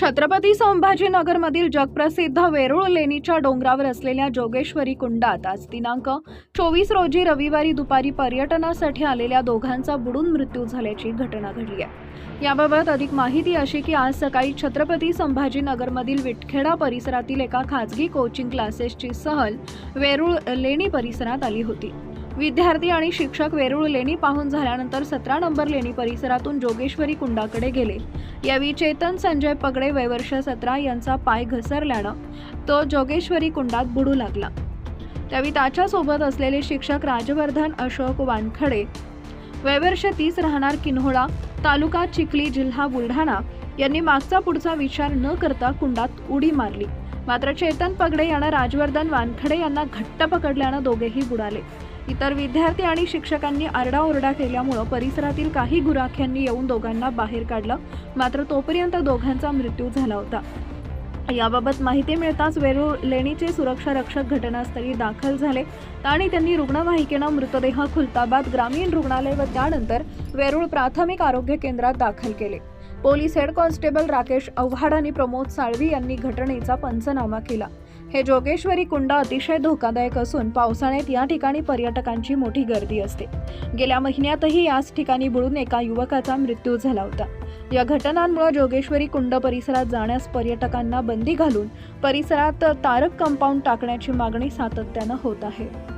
छत्रपती संभाजीनगरमधील जगप्रसिद्ध वेरूळ लेणीच्या डोंगरावर असलेल्या जोगेश्वरी कुंडात आज दिनांक चोवीस रोजी रविवारी दुपारी पर्यटनासाठी आलेल्या दोघांचा बुडून मृत्यू झाल्याची घटना घडली आहे. याबाबत अधिक माहिती अशी की आज सकाळी छत्रपती संभाजीनगरमधील विटखेडा परिसरातील एका खाजगी कोचिंग क्लासेसची सहल वेरूळ लेणी परिसरात आली होती. विद्यार्थी आणि शिक्षक वेरूळ लेणी पाहून झाल्यानंतर सतरा नंबर लेणी परिसरातून जोगेश्वरी कुंडाकडे गेले. यावेळी चेतन संजय पगडे वयवर्ष सतरा यांचा पाय घसरल्यानं तो जोगेश्वरी कुंडात बुडू लागला. त्यावेळी त्याच्यासोबत असलेले शिक्षक राजवर्धन अशोक वानखडे वयवर्ष तीस राहणार किन्होळा तालुका चिखली जिल्हा बुलढाणा यांनी मागचा पुढचा विचार न करता कुंडात उडी मारली. मात्र चेतन पगडे यानं राजवर्धन वानखडे यांना घट्ट पकडल्यानं दोघेही बुडाले. इतर विद्यार्थी आणि शिक्षकांनी आरडाओरडा केल्यामुळं परिसरातील काही गुराख्यांनी येऊन दोघांना बाहेर काढलं. मात्र तोपर्यंत दोघांचा मृत्यू झाला होता. याबाबत माहिती मिळताच वेरूळ लेणीचे सुरक्षा रक्षक घटनास्थळी दाखल झाले. आणि त्यांनी रुग्णवाहिकेनं मृतदेह खुलताबाद ग्रामीण रुग्णालय व त्यानंतर वेरूळ प्राथमिक आरोग्य केंद्रात दाखल केले. Police head constable Rakesh Avhad आणि प्रमोद साळवी यांनी घटनेचा पंचनामा केला. हे जोगेश्वरी कुंड अतिशय धोकादायक असून पावसाळ्यात या ठिकाणी पर्यटकांची मोठी गर्दी असते. गेल्या महिन्यातही याच ठिकाणी बुडून एका युवकाचा मृत्यू झाला होता. या घटनांमुळे जोगेश्वरी कुंड परिसरात जाण्यास पर्यटकांना बंदी घालून परिसरात तारक कंपाऊंड टाकण्याची मागणी सातत्यानं होत आहे.